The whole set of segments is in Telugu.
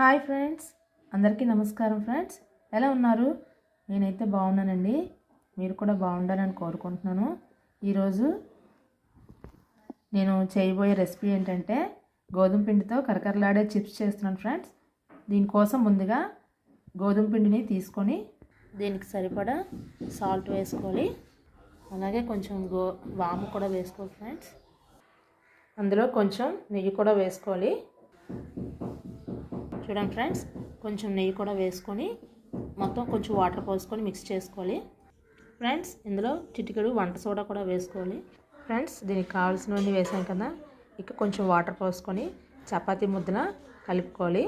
Hi friends. అందరికీ నమస్కారం ఫ్రెండ్స్. ఎలా ఉన్నారు? నేనైతే బాగున్నానండి. మీరు కూడా బాగుండాలని కోరుకుంటున్నాను. ఈరోజు నేను చేయబోయే రెసిపీ ఏంటంటే గోధుమ పిండితో కరకరలాడే చిప్స్ చేస్తున్నాను ఫ్రెండ్స్. దీనికోసం ముందుగా గోధుమ పిండిని తీసుకొని దీనికి సరిపడా సాల్ట్ వేసుకోవాలి. అలాగే కొంచెం గో వాము కూడా వేసుకోవాలి ఫ్రెండ్స్. అందులో కొంచెం నెయ్యి కూడా వేసుకోవాలి. చూడండి ఫ్రెండ్స్. కొంచెం నెయ్యి కూడా వేసుకొని మొత్తం కొంచెం వాటర్ పోసుకొని మిక్స్ చేసుకోవాలి. ఫ్రెండ్స్ ఇందులో చిటికెడు వంట సోడా కూడా వేసుకోవాలి. ఫ్రెండ్స్ దీనికి కావాల్సినవన్నీ వేసాం కదా. ఇక కొంచెం వాటర్ పోసుకొని చపాతీ ముద్దన కలుపుకోవాలి.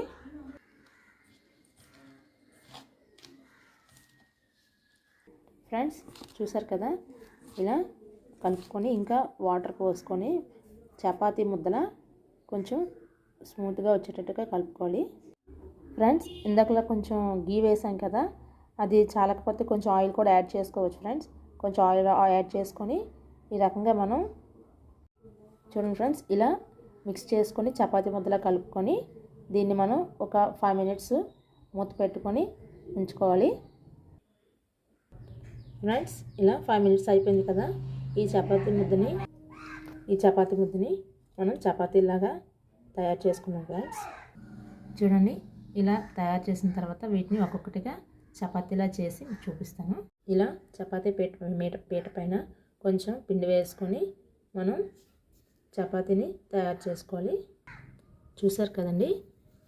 ఫ్రెండ్స్ చూసారు కదా? ఇలా కలుపుకొని ఇంకా వాటర్ పోసుకొని చపాతీ ముద్దల కొంచెం స్మూత్గా వచ్చేటట్టుగా కలుపుకోవాలి. ఫ్రెండ్స్ ఇందాకలా కొంచెం గీ వేసాం కదా అది చాలకపోతే కొంచెం ఆయిల్ కూడా యాడ్ చేసుకోవచ్చు ఫ్రెండ్స్. కొంచెం ఆయిల్ యాడ్ చేసుకొని ఈ రకంగా మనం చూడండి ఫ్రెండ్స్ ఇలా మిక్స్ చేసుకొని చపాతి ముద్దలా కలుపుకొని దీన్ని మనం ఒక ఫైవ్ మినిట్స్ మూత పెట్టుకొని ఉంచుకోవాలి. ఫ్రెండ్స్ ఇలా ఫైవ్ మినిట్స్ అయిపోయింది కదా ఈ చపాతి ముద్దని ఈ చపాతి ముద్దని మనం చపాతీలాగా తయారు చేసుకున్నాం ఫ్రెండ్స్ చూడండి ఇలా తయారు చేసిన తర్వాత వీటిని ఒక్కొక్కటిగా చపాతీలా చేసి చూపిస్తాను. ఇలా చపాతీ పీట మీట పీట పైన కొంచెం పిండి వేసుకొని మనం చపాతీని తయారు చేసుకోవాలి. చూసారు కదండి?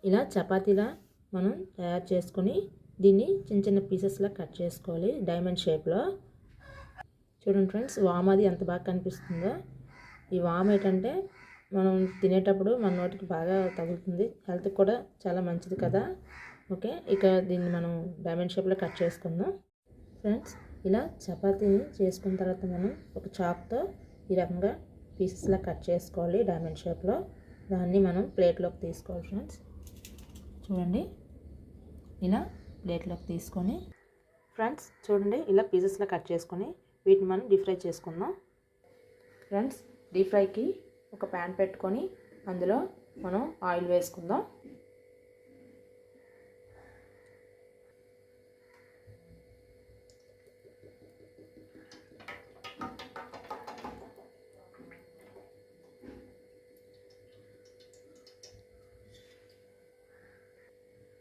ఇలా చపాతీలా మనం తయారు చేసుకొని దీన్ని చిన్న చిన్న పీసెస్లా కట్ చేసుకోవాలి డైమండ్ షేప్లో చూడండి ఫ్రెండ్స్ వామ్ అది ఎంత బాగా కనిపిస్తుందో. ఈ వామ్ ఏంటంటే మనం తినేటప్పుడు మన నోటికి బాగా తగులుతుంది. హెల్త్కి కూడా చాలా మంచిది కదా. ఓకే ఇక దీన్ని మనం డైమండ్ షేప్లో కట్ చేసుకుందాం. ఫ్రెండ్స్ ఇలా చపాతీని చేసుకున్న తర్వాత మనం ఒక చాక్తో ఈ రకంగా పీసెస్లా కట్ చేసుకోవాలి డైమండ్ షేప్లో. దాన్ని మనం ప్లేట్లోకి తీసుకోవాలి ఫ్రెండ్స్. చూడండి ఇలా ప్లేట్లోకి తీసుకొని ఫ్రెండ్స్ చూడండి ఇలా పీసెస్లా కట్ చేసుకొని వీటిని మనం డీప్ ఫ్రై చేసుకుందాం. ఫ్రెండ్స్ డీప్ ఫ్రైకి ఒక ప్యాన్ పెట్టుకొని అందులో మనం ఆయిల్ వేసుకుందాం.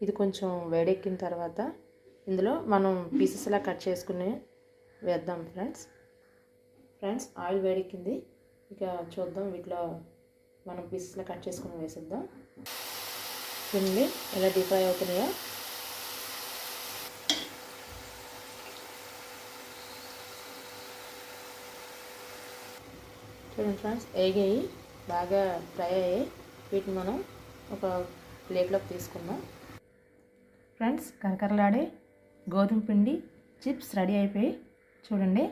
ఇది కొంచెం వేడెక్కిన తర్వాత ఇందులో మనం పీసెస్లా కట్ చేసుకుని వేద్దాం ఫ్రెండ్స్ ఫ్రెండ్స్ ఆయిల్ వేడెక్కింది. ఇక చూద్దాం వీటిలో మనం పీసెస్లో కట్ చేసుకుని వేసేద్దాం. చూడండి ఎలా డీప్ ఫ్రై అవుతున్నాయో. చూడండి ఫ్రెండ్స్ ఏగాయి బాగా ఫ్రై అయ్యాయి. వీటిని మనం ఒక ప్లేట్లోకి తీసుకుందాం. ఫ్రెండ్స్ కరకరలాడే గోధుమ పిండి చిప్స్ రెడీ అయిపోయి చూడండి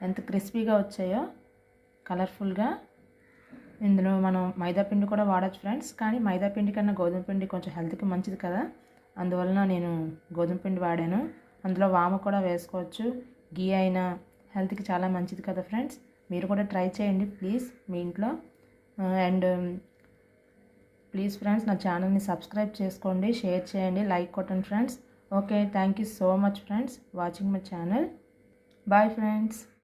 ఎంత క్రిస్పీగా వచ్చాయో. కలర్ఫుల్గా. ఇందులో మనం మైదాపిండి కూడా వాడచ్చు ఫ్రెండ్స్ కానీ మైదాపిండి కన్నా గోధుమ పిండి కొంచెం హెల్త్కి మంచిది కదా. అందువలన నేను గోధుమ పిండి వాడాను. అందులో వామ కూడా వేసుకోవచ్చు. గీ అయినా హెల్త్కి చాలా మంచిది కదా ఫ్రెండ్స్. మీరు కూడా ట్రై చేయండి ప్లీజ్ మీ ఇంట్లో. అండ్ ప్లీజ్ ఫ్రెండ్స్ నా ఛానల్ని సబ్స్క్రైబ్ చేసుకోండి షేర్ చేయండి లైక్ కొట్టండి friends. Okay thank you so much friends watching my channel. Bye friends.